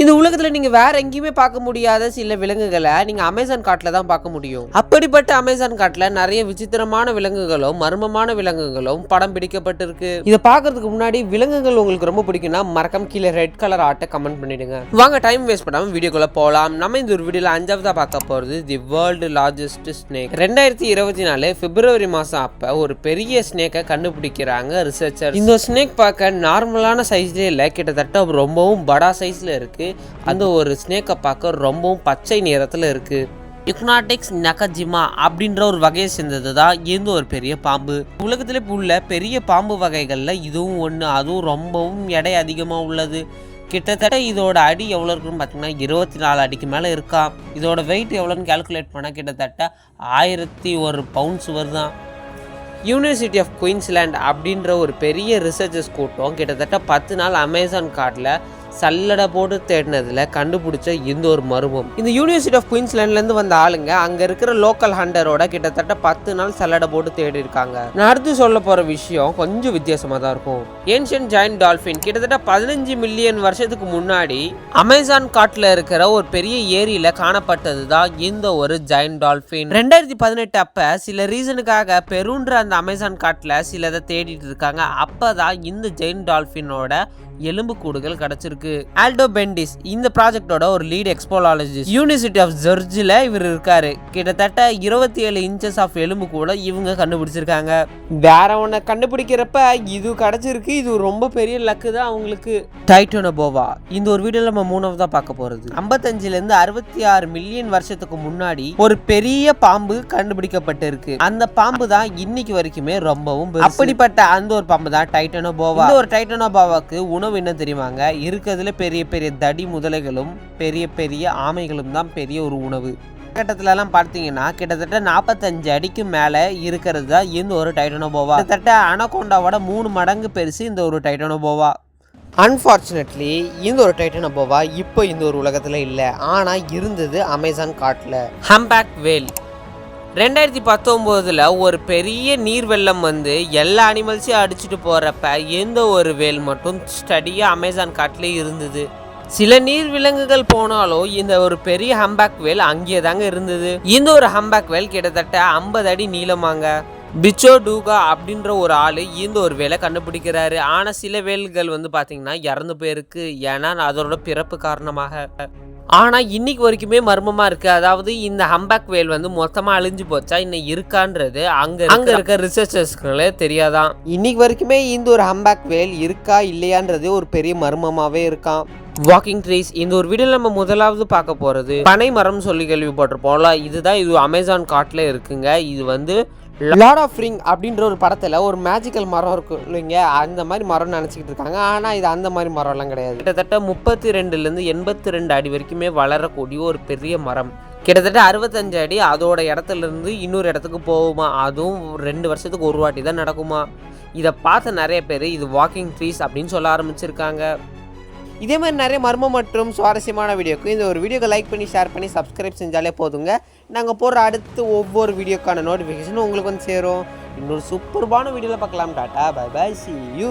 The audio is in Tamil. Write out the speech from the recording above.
இந்த உலகத்தில் நீங்கள் வேற எங்கேயுமே பார்க்க முடியாத சில விலங்குகளை நீங்கள் அமேசான் காட்டில் தான் பார்க்க முடியும். அப்படிப்பட்ட அமேசான் காட்டில் நிறைய விசித்திரமான விலங்குகளும் மர்மமான விலங்குகளும் படம் பிடிக்கப்பட்டிருக்கு. இதை பார்க்கறதுக்கு முன்னாடி விலங்குகள் உங்களுக்கு ரொம்ப பிடிக்கும்னா மறக்காம கீழே ரெட் கலர் ஆட்டை கமெண்ட் பண்ணிடுங்க. வாங்க டைம் வேஸ்ட் பண்ணாமல் வீடியோக்குள்ள போகலாம் நம்ம இந்த ஒரு வீடியோவில் அஞ்சாவதாக பார்க்க போகிறது தி வேர்ல்டு லார்ஜஸ்ட் ஸ்னேக் ரெண்டாயிரத்தி இருபத்தி நாலு பிப்ரவரி மாதம் அப்போ ஒரு பெரிய ஸ்னேக்கை கண்டுபிடிக்கிறாங்க ரிசர்ச்சர் இந்த ஸ்னேக் பார்க்க நார்மலான சைஸ்லேயே இல்லை. கிட்டத்தட்ட ரொம்பவும் படா சைஸில் இருக்கு. அந்த ஒரு ஸ்னேக்கை பார்க்க ரொம்பவும் பச்சை நிறத்தில் இருக்கு. யுக்னாட்டிக்ஸ் நகஜிமா அப்படின்ற ஒரு வகையை சேர்ந்தது தான் இந்த ஒரு பெரிய பாம்பு. உலகத்திலே உள்ள பெரிய பாம்பு வகைகளில் இதுவும் ஒன்று அதுவும் ரொம்பவும் எடை அதிகமாக உள்ளது. கிட்டத்தட்ட இதோட அடி எவ்வளோ இருக்குன்னு பார்த்தீங்கன்னா இருபத்தி நாலு அடிக்கு மேலே இருக்கா. இதோட வெயிட் எவ்வளோன்னு கால்குலேட் பண்ணால் கிட்டத்தட்ட ஆயிரத்தி ஒரு பவுன்ஸ் வருதான் யூனிவர்சிட்டி ஆஃப் குயின்ஸ்லேண்ட் அப்படின்ற ஒரு பெரிய ரிசர்ச்சர்ஸ் கூட்டம் கிட்டத்தட்ட பத்து நாள் அமேசான் காட்டில் சல்லடை போட்டு தேடினதில் கண்டுபிடிச்ச இந்த ஒரு மர்மம். இந்த யூனிவர்சிட்டி ஆஃப் குயின்ஸ்லேண்ட்லேருந்து வந்த ஆளுங்க அங்கே இருக்கிற லோக்கல் ஹண்டரோட கிட்டத்தட்ட பத்து நாள் சல்லடை போட்டு தேடி இருக்காங்க நான் அடுத்து சொல்ல போகிற விஷயம் கொஞ்சம் வித்தியாசமாக தான் இருக்கும். ஏன்ஷியன் ஜாயின் டால்ஃபின் கிட்டத்தட்ட பதினஞ்சு மில்லியன் வருஷத்துக்கு முன்னாடி அமேசான் காட்டில் இருக்கிற ஒரு பெரிய ஏரியில் காணப்பட்டது தான் இந்த ஒரு ஜாயின் டால்ஃபின் ரெண்டாயிரத்தி பதினெட்டு அப்போ சில ரீசனுக்காக பெருன்ற அந்த அமேசான் காட்டில் சிலதை தேடிட்டு இருக்காங்க. அப்போ தான் இந்த ஜெயின் டால்ஃபினோட எலும்பு கூடுகள் கிடைச்சிருக்கு. ஆல்டோ பெண்டிஸ் இந்த ப்ராஜெக்டோட ஒரு லீட் எக்ஸ்போலாலஜிஸ்ட் யூனிவர்சிட்டி ஆஃப் ஜெர்ஜில் இவர் இருக்காரு. கிட்டத்தட்ட இருபத்தி ஏழு இன்ச்சஸ் ஆஃப் எலும்பு கூட இவங்க கண்டுபிடிச்சிருக்காங்க. வேற ஒன்றை கண்டுபிடிக்கிறப்ப இது கிடைச்சிருக்கு. இது ரொம்ப பெரிய லக்கு தான் அவங்களுக்கு. டைட்டோனபோவா இந்த ஒரு வீடியோல நம்ம மூணாவது தான் பார்க்க போறது. ஐம்பத்தஞ்சுல இருந்து அறுபத்தி ஆறு மில்லியன் வருஷத்துக்கு முன்னாடி ஒரு பெரிய பாம்பு கண்டுபிடிக்கப்பட்டிருக்கு. அந்த பாம்பு தான் இன்னைக்கு வரைக்குமே ரொம்பவும் அப்படிப்பட்ட அந்த ஒரு பாம்பு தான் டைட்டனோபோவா இந்த ஒரு டைட்டனோபோவாக்கு உணவு என்ன தெரியுமாங்க? இருக்கிறதுல பெரிய பெரிய தடி முதலைகளும் பெரிய பெரிய ஆமைகளும் தான் பெரிய ஒரு உணவு. கட்டத்துலலாம் பார்த்தீங்கன்னா கிட்டத்தட்ட நாற்பத்தஞ்சு அடிக்கு மேலே இருக்கிறது தான் இந்த ஒரு டைட்டனோபோவா. கிட்டத்தட்ட அனகோண்டாவோட மூணு மடங்கு பெருசு இந்த ஒரு டைட்டனோபோவா. அன்ஃபார்ச்சுனேட்லி இந்த ஒரு டைட்டனோபோவா இப்போ இந்த ஒரு உலகத்தில் இல்லை. ஆனால் இருந்தது அமேசான் காட்டில். ஹம்பேக் வேல் ரெண்டாயிரத்தி பத்தொம்போதில் ஒரு பெரிய நீர் வெள்ளம் வந்து எல்லா அனிமல்ஸையும் அடிச்சுட்டு போகிறப்ப எந்த ஒரு வேல் மட்டும் ஸ்டடியாக அமேசான் காட்டிலே இருந்தது. சில நீர் விலங்குகள் போனாலும் இந்த ஒரு பெரிய ஹம்பேக் வேல் அங்கேயே தாங்க இருந்தது. இந்த ஒரு ஹம்பேக் வேல் கிட்டத்தட்ட ஐம்பது அடி நீளமாங்க. பிச்சோ டூகா அப்படின்ற ஒரு ஆள் இந்த ஒரு வேலை கண்டுபிடிக்கிறாரு. ஆனால் சில வேல்கள் வந்து பார்த்தீங்கன்னா இறந்து போயிருக்கு. ஏன்னா அதோட பிறப்பு காரணமாக. ஆனால் இன்னைக்கு வரைக்குமே மர்மமாக இருக்குது அதாவது இந்த ஹம்பேக் வேல் வந்து மொத்தமாக அழிஞ்சு போச்சா இன்னும் இருக்கான்றது அங்கே அங்கே இருக்க ரிசர்ச்சர்ஸ்களே தெரியாதான். இன்னைக்கு வரைக்குமே இந்த ஒரு ஹம்பேக் வேல் இருக்கா இல்லையான்றது ஒரு பெரிய மர்மமாகவே இருக்கான் வாக்கிங் ட்ரீஸ் இந்த ஒரு வீடியோவில் நம்ம முதலாவது பார்க்க போகிறது பனை மரம் சொல்லி கேள்விப்பட்டிருப்போம்ல இதுதான் இது அமேசான் காட்டில் இருக்குங்க. இது வந்து லார்ட் ஆஃப் ரிங் அப்படின்ற ஒரு படத்தில் ஒரு மேஜிக்கல் மரம் இருக்கும் இல்லைங்க. அந்த மாதிரி மரம்னு நினச்சிக்கிட்டு இருக்காங்க. ஆனால் இது அந்த மாதிரி மரம்லாம் கிடையாது. கிட்டத்தட்ட முப்பத்தி ரெண்டுலேருந்து எண்பத்தி ரெண்டு அடி வரைக்குமே வளரக்கூடிய ஒரு பெரிய மரம். கிட்டத்தட்ட அறுபத்தஞ்சு அடி அதோட இடத்துல இருந்து இன்னொரு இடத்துக்கு போகுமா? அதுவும் ரெண்டு வருஷத்துக்கு ஒரு வாட்டி தான் நடக்குமா? இதை பார்த்த நிறைய பேர் இது வாக்கிங் ட்ரீஸ் அப்படின்னு சொல்ல ஆரம்பிச்சிருக்காங்க. இதே மாதிரி நிறைய மர்மம் மற்றும் சுவாரஸ்யமான வீடியோக்கு இந்த ஒரு வீடியோக்கு லைக் பண்ணி ஷேர் பண்ணி சப்ஸ்கிரைப் செஞ்சாலே போதுங்க. நாங்கள் போடுற அடுத்து ஒவ்வொரு வீடியோக்கான நோட்டிஃபிகேஷன் உங்களுக்கு வந்து சேரும். இன்னொரு சூப்பர்பான வீடியோவில் பார்க்கலாம். Tata bye bye see you